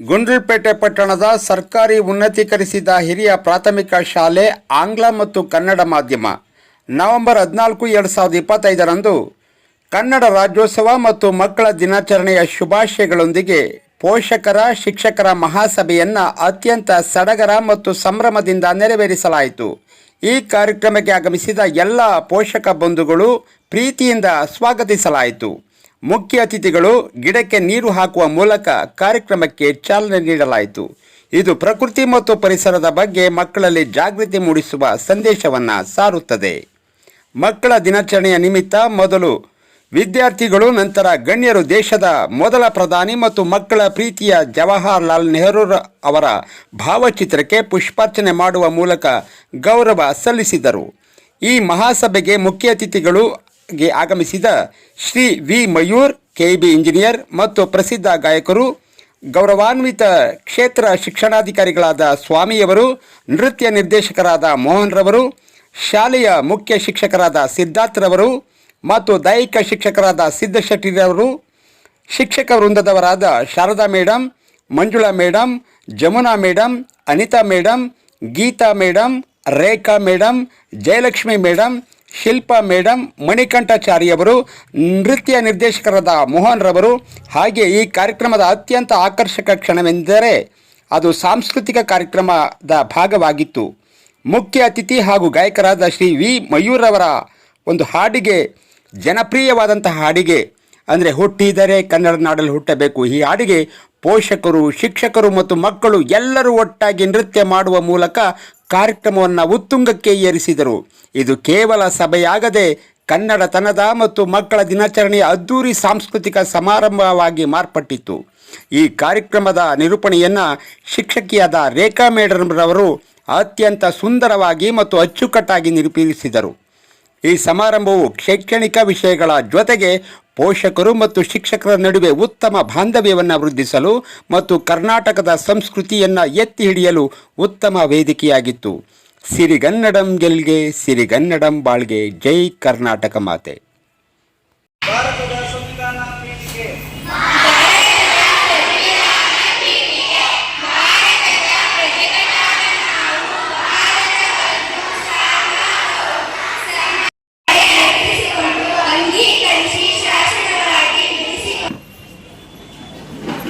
ಗುಂಡ್ಲುಪೇಟೆ ಪಟ್ಟಣದ ಸರ್ಕಾರಿ ಉನ್ನತೀಕರಿಸಿದ ಹಿರಿಯ ಪ್ರಾಥಮಿಕ ಶಾಲೆ ಆಂಗ್ಲ ಮತ್ತು ಕನ್ನಡ ಮಾಧ್ಯಮ. ನವೆಂಬರ್ ಹದಿನಾಲ್ಕು, ಎರಡು ಸಾವಿರದ ಇಪ್ಪತ್ತೈದರಂದು ಕನ್ನಡ ರಾಜ್ಯೋತ್ಸವ ಮತ್ತು ಮಕ್ಕಳ ದಿನಾಚರಣೆಯ ಶುಭಾಶಯಗಳೊಂದಿಗೆ ಪೋಷಕರ, ಶಿಕ್ಷಕರ ಮಹಾಸಭೆಯನ್ನು ಅತ್ಯಂತ ಸಡಗರ ಮತ್ತು ಸಂಭ್ರಮದಿಂದ ನೆರವೇರಿಸಲಾಯಿತು. ಈ ಕಾರ್ಯಕ್ರಮಕ್ಕೆ ಆಗಮಿಸಿದ ಎಲ್ಲ ಪೋಷಕ ಬಂಧುಗಳು ಪ್ರೀತಿಯಿಂದ ಸ್ವಾಗತಿಸಲಾಯಿತು. ಮುಖ್ಯ ಅತಿಥಿಗಳು ಗಿಡಕ್ಕೆ ನೀರು ಹಾಕುವ ಮೂಲಕ ಕಾರ್ಯಕ್ರಮಕ್ಕೆ ಚಾಲನೆ ನೀಡಲಾಯಿತು. ಇದು ಪ್ರಕೃತಿ ಮತ್ತು ಪರಿಸರದ ಬಗ್ಗೆ ಮಕ್ಕಳಲ್ಲಿ ಜಾಗೃತಿ ಮೂಡಿಸುವ ಸಂದೇಶವನ್ನು ಸಾರುತ್ತದೆ. ಮಕ್ಕಳ ದಿನಾಚರಣೆಯ ನಿಮಿತ್ತ ಮೊದಲು ವಿದ್ಯಾರ್ಥಿಗಳು, ನಂತರ ಗಣ್ಯರು, ದೇಶದ ಮೊದಲ ಪ್ರಧಾನಿ ಮತ್ತು ಮಕ್ಕಳ ಪ್ರೀತಿಯ ಜವಾಹರಲಾಲ್ ನೆಹರು ಅವರ ಭಾವಚಿತ್ರಕ್ಕೆ ಪುಷ್ಪಾರ್ಚನೆ ಮಾಡುವ ಮೂಲಕ ಗೌರವ ಸಲ್ಲಿಸಿದರು. ಈ ಮಹಾಸಭೆಗೆ ಮುಖ್ಯ ಅತಿಥಿಗಳು ಗೆ ಆಗಮಿಸಿದ Shri V. Mayur, K. B. Engineer ಮತ್ತು ಪ್ರಸಿದ್ಧ ಗಾಯಕರು, ಗೌರವಾನ್ವಿತ ಕ್ಷೇತ್ರ ಶಿಕ್ಷಣಾಧಿಕಾರಿಗಳಾದ ಸ್ವಾಮಿಯವರು, ನೃತ್ಯ ನಿರ್ದೇಶಕರಾದ ಮೋಹನ್ ರವರು ಶಾಲೆಯ ಮುಖ್ಯ ಶಿಕ್ಷಕರಾದ ಸಿದ್ಧಾರ್ಥರವರು ಮತ್ತು ದೈಹಿಕ ಶಿಕ್ಷಕರಾದ ಸಿದ್ದಶೆಟ್ಟಿರವರು ಶಿಕ್ಷಕ ವೃಂದದವರಾದ Sharada madam Manjula madam Jamuna madam Anitha madam Geetha madam Rekha madam Jayalakshmi madam Shilpa madam ಮಣಿಕಂಠಾಚಾರಿಯವರು, ನೃತ್ಯ ನಿರ್ದೇಶಕರಾದ ಮೋಹನ್ ರವರು ಹಾಗೆ ಈ ಕಾರ್ಯಕ್ರಮದ ಅತ್ಯಂತ ಆಕರ್ಷಕ ಕ್ಷಣವೆಂದರೆ ಅದು ಸಾಂಸ್ಕೃತಿಕ ಕಾರ್ಯಕ್ರಮದ ಭಾಗವಾಗಿತ್ತು. ಮುಖ್ಯ ಅತಿಥಿ ಹಾಗೂ ಗಾಯಕರಾದ ಶ್ರೀ ವಿ ಮಯೂರವರ ಒಂದು ಹಾಡಿಗೆ, ಜನಪ್ರಿಯವಾದಂತಹ ಹಾಡಿಗೆ, ಅಂದರೆ ಹುಟ್ಟಿದರೆ ಕನ್ನಡ ನಾಡಲ್ಲಿ ಹುಟ್ಟಬೇಕು, ಈ ಹಾಡಿಗೆ ಪೋಷಕರು, ಶಿಕ್ಷಕರು ಮತ್ತು ಮಕ್ಕಳು ಎಲ್ಲರೂ ಒಟ್ಟಾಗಿ ನೃತ್ಯ ಮಾಡುವ ಮೂಲಕ ಕಾರ್ಯಕ್ರಮವನ್ನು ಉತ್ತುಂಗಕ್ಕೆ ಏರಿಸಿದರು. ಇದು ಕೇವಲ ಸಭೆಯಾಗದೆ ಕನ್ನಡತನದ ಮತ್ತು ಮಕ್ಕಳ ದಿನಾಚರಣೆಯ ಅದ್ದೂರಿ ಸಾಂಸ್ಕೃತಿಕ ಸಮಾರಂಭವಾಗಿ ಮಾರ್ಪಟ್ಟಿತ್ತು. ಈ ಕಾರ್ಯಕ್ರಮದ ನಿರೂಪಣೆಯನ್ನು ಶಿಕ್ಷಕಿಯಾದ ರೇಖಾ ಮೇಡಮ್ರವರು ಅತ್ಯಂತ ಸುಂದರವಾಗಿ ಮತ್ತು ಅಚ್ಚುಕಟ್ಟಾಗಿ ನಿರೂಪಿಸಿದರು. ಈ ಸಮಾರಂಭವು ಶೈಕ್ಷಣಿಕ ವಿಷಯಗಳ ಜೊತೆಗೆ ಪೋಷಕರು ಮತ್ತು ಶಿಕ್ಷಕರ ನಡುವೆ ಉತ್ತಮ ಬಾಂಧವ್ಯವನ್ನು ವೃದ್ಧಿಸಲು ಮತ್ತು ಕರ್ನಾಟಕದ ಸಂಸ್ಕೃತಿಯನ್ನು ಎತ್ತಿ ಹಿಡಿಯಲು ಉತ್ತಮ ವೇದಿಕೆಯಾಗಿತ್ತು. ಸಿರಿಗನ್ನಡಂ ಗೆಲ್ಗೆ, ಸಿರಿಗನ್ನಡಂ ಬಾಳ್ಗೆ, ಜೈ ಕರ್ನಾಟಕ ಮಾತೆ.